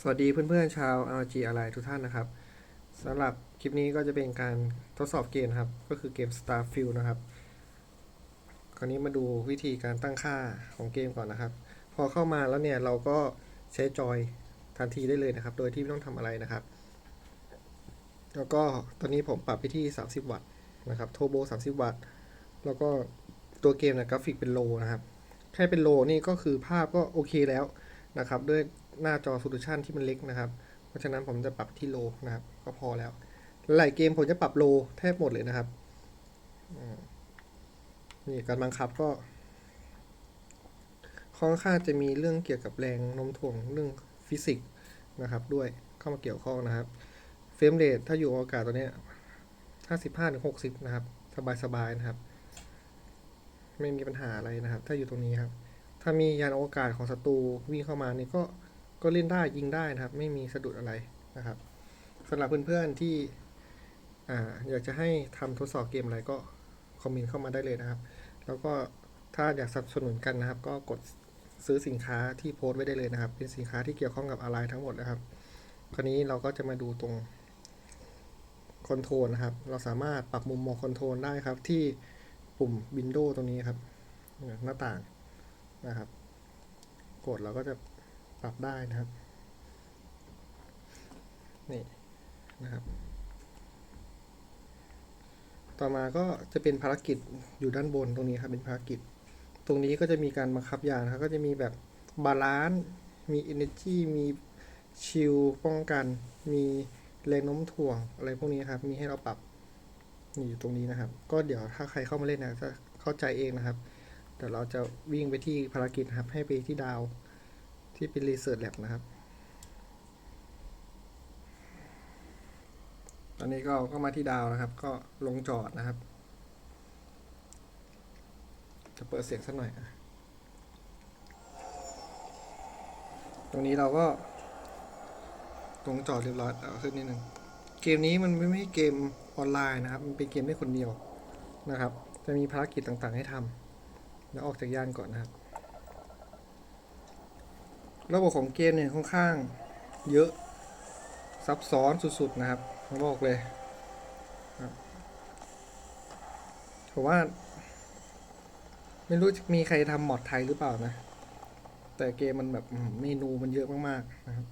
สวัสดีเพื่อนๆชาว RG อะไรทุกท่านนะครับสำหรับคลิปนี้ก็จะเป็นการทดสอบเกมครับ ก็คือเกม Starfield นะครับ คราวนี้มาดูวิธีการตั้งค่าของเกมก่อนนะครับ พอเข้ามาแล้วเนี่ยเราก็ใช้จอยทันทีได้เลยนะครับ โดยที่ไม่ต้องทำอะไรนะครับ แล้วก็ตอนนี้ผมปรับไปที่ 30 วัตต์นะครับโทโบ30 วัตต์ แล้วก็ตัวเกมนะกราฟิกเป็นโลนะครับแค่เป็นโลนี่ก็คือภาพก็โอเคแล้วนะครับด้วย หน้าจอ s o l u t i o n ที่มันเล็กนะครับ เพราะฉะนั้นผมจะปรับที่โลนะครับ ก็พอแล้ว หลายเกมผมจะปรับโลแทบหมดเลยนะครับนี่การบังคับก็ค่อนข้างจะมีเรื่องเกี่ยวกับแรงโน้มถ่วงเรื่องฟิสิกส์นะครับ ด้วยเข้ามาเกี่ยวข้องนะครับ เฟรมเรทถ้าอยู่อากาศตัวเนี้ย55ถึง60 นะครับ สบายๆนะครับ ไม่มีปัญหาอะไรนะครับ ถ้าอยู่ตรงนี้ครับ ถ้ามียานอวกาศของศัตรูวิ่งเข้ามานี่ก็ ก็เล่นได้ยิงได้นะครับ ไม่มีสะดุดอะไรนะครับสำหรับเพื่อนๆที่อ่าอยากจะให้ทำทดสอบเกมอะไรก็คอมเมนต์เข้ามาได้เลยนะครับ แล้วก็ถ้าอยากสนับสนุนกันนะครับ ก็กดซื้อสินค้าที่โพสต์ไว้ได้เลยนะครับ เป็นสินค้าที่เกี่ยวข้องกับอะไรทั้งหมดนะครับ คราวนี้เราก็จะมาดูตรงคอนโทรลนะครับ เราสามารถปรับมุมมองคอนโทรลได้ครับ ที่ปุ่ม Windows ตรงนี้ครับ หน้าต่างนะครับ กดเราก็จะ รับได้นะครับ นี่นะครับ ต่อมาก็จะเป็นภารกิจอยู่ด้านบนตรงนี้ครับเป็นภารกิจ ตรงนี้ก็จะมีการบังคับยานะครับก็จะมีแบบบาลานซ์มี energy มีชิลป้องกัน มีแรงโน้มถ่วงอะไรพวกนี้ครับ มีให้เราปรับนี่อยู่ตรงนี้นะครับ ก็เดี๋ยวถ้าใครเข้ามาเล่นนะจะเข้าใจเองนะครับ เดี๋ยวเราจะวิ่งไปที่ภารกิจครับให้ไปที่ดาว ที่เป็น Research Lab นะครับ ตอนนี้ก็ก็มาที่ดาวนะครับ ก็ลงจอดนะครับ จะเปิดเสียงสักหน่อย ตรงนี้เราก็ตรงจอดเรียบร้อยเอาขึ้นนิดนึง เกมนี้มันไม่ใช่เกมออนไลน์นะครับ มันเป็นเกมได้คนเดียวนะครับ จะมีภารกิจต่างๆให้ทำแล้วออกจากย่านก่อนนะครับ ระบบของเกมเนี่ยค่อนข้างเยอะซับซ้อนสุดๆนะครับผมบอกเลยผมว่า ไม่รู้จะมีใครทำมอดไทยหรือเปล่านะ แต่เกมมันแบบเมนูมันเยอะมากๆนะครับ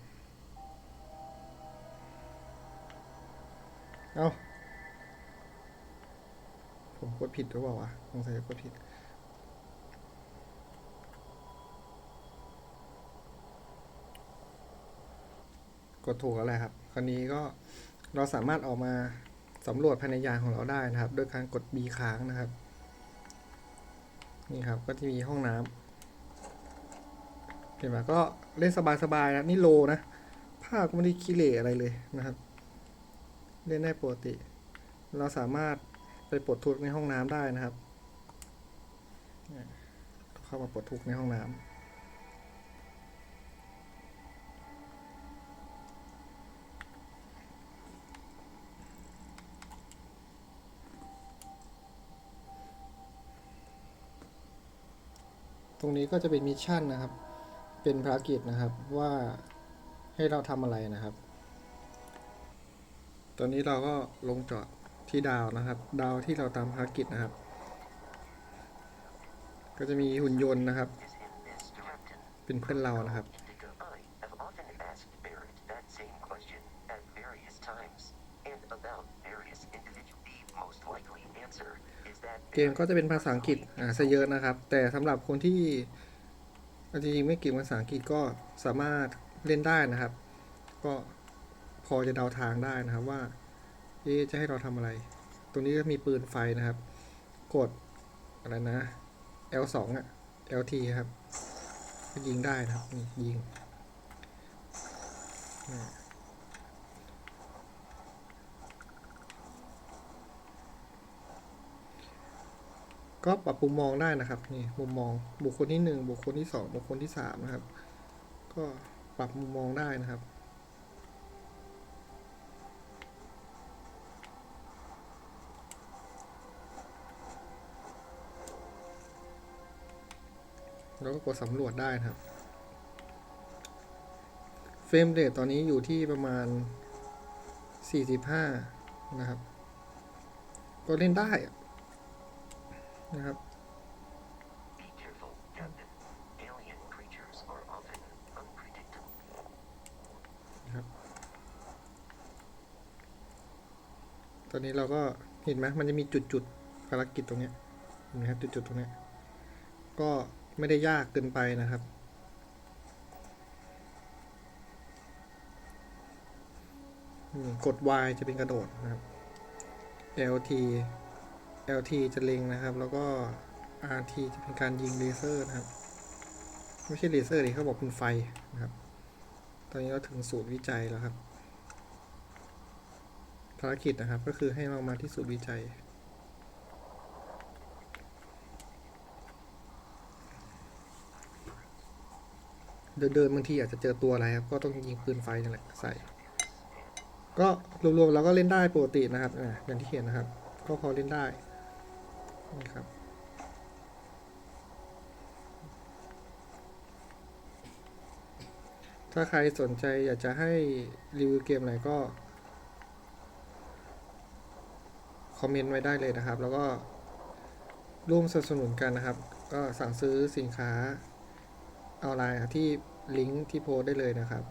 เอาผมกดผิดหรือเปล่าวะสงสัยกดผิด กดถูกแล้วแหละครับ คราวนี้ก็เราสามารถออกมาสำรวจภายในยานของเราได้นะครับ โดยการกด B ค้างนะครับ นี่ครับก็จะมีห้องน้ำเห็นไหมก็เล่นสบายๆนะนี่โลนะภาพก็ไม่ได้ขี้เหร่อะไรเลยนะครับ เล่นได้ปกติ เราสามารถไปปลดทุกข์ในห้องน้ำได้นะครับเนี่ยเข้ามาปลดทุกข์ในห้องน้ำ รงนี้ก็จะเป็นมิชชั่นนะครับ เป็นภารกิจนะครับว่าให้เราทำอะไรนะครับ ตอนนี้เราก็ลงจอดที่ดาวนะครับ ดาวที่เราตามภารกิจนะครับ ก็จะมีหุ่นยนต์นะครับ เป็นเพื่อนเรานะครับ เกมก็จะเป็นภาษาอังกฤษอ่าซะเยอะนะครับ แต่สำหรับคนที่จริงๆไม่เก่งภาษาอังกฤษก็สามารถเล่นได้นะครับ ก็พอจะเดาทางได้นะครับว่าเจะให้เราทำอะไร ตรงนี้ก็มีปืนไฟนะครับ กดอะไรนะ L2 อะ LT ครับก็ยิงได้นะครับ นี่ยิงอ่ ก็ปรับมุมมองได้นะครับนี่มุมมองบุคคลที่หนึ่งบุคคลที่สองบุคคลที่สามนะครับ ก็ปรับมุมมองได้นะครับแล้วก็กดสำรวจได้นะครับ เฟรมเรทตอนนี้อยู่ที่ประมาณ 45 นะครับ ก็เล่นได้อะ นะครับ ตอนนี้เราก็เห็นไหมมันจะมีจุดๆภารกิจตรงนี้เห็นไหมครับจุดๆตรงนี้ ก็ไม่ได้ยากเกินไปนะครับกด Y จะเป็นกระโดดนะครับ LT LT จะเล็งนะครับ แล้วก็ RT จะเป็นการยิงเลเซอร์นะครับ ไม่ใช่เลเซอร์ดิเขาบอกเป็นไฟนะครับ ตอนนี้เราถึงศูนย์วิจัยแล้วครับ ภารกิจนะครับก็คือให้เรามาที่ศูนย์วิจัยเดินเดินบางทีอาจจะเจอตัวอะไรครับก็ต้องยิงปืนไฟนั่นแหละใส่ ก็รวมๆเราก็เล่นได้ปกตินะครับอ่าอย่างที่เห็นนะครับ ก็พอเล่นได้ นะครับ ถ้าใครสนใจอยากจะให้รีวิวเกมอะไรก็ คอมเมนต์ไว้ได้เลยนะครับ แล้วก็ร่วมสนับสนุนกันนะครับ ก็สั่งซื้อสินค้าออนไลน์ที่ลิงก์ที่โพสได้เลยนะครับ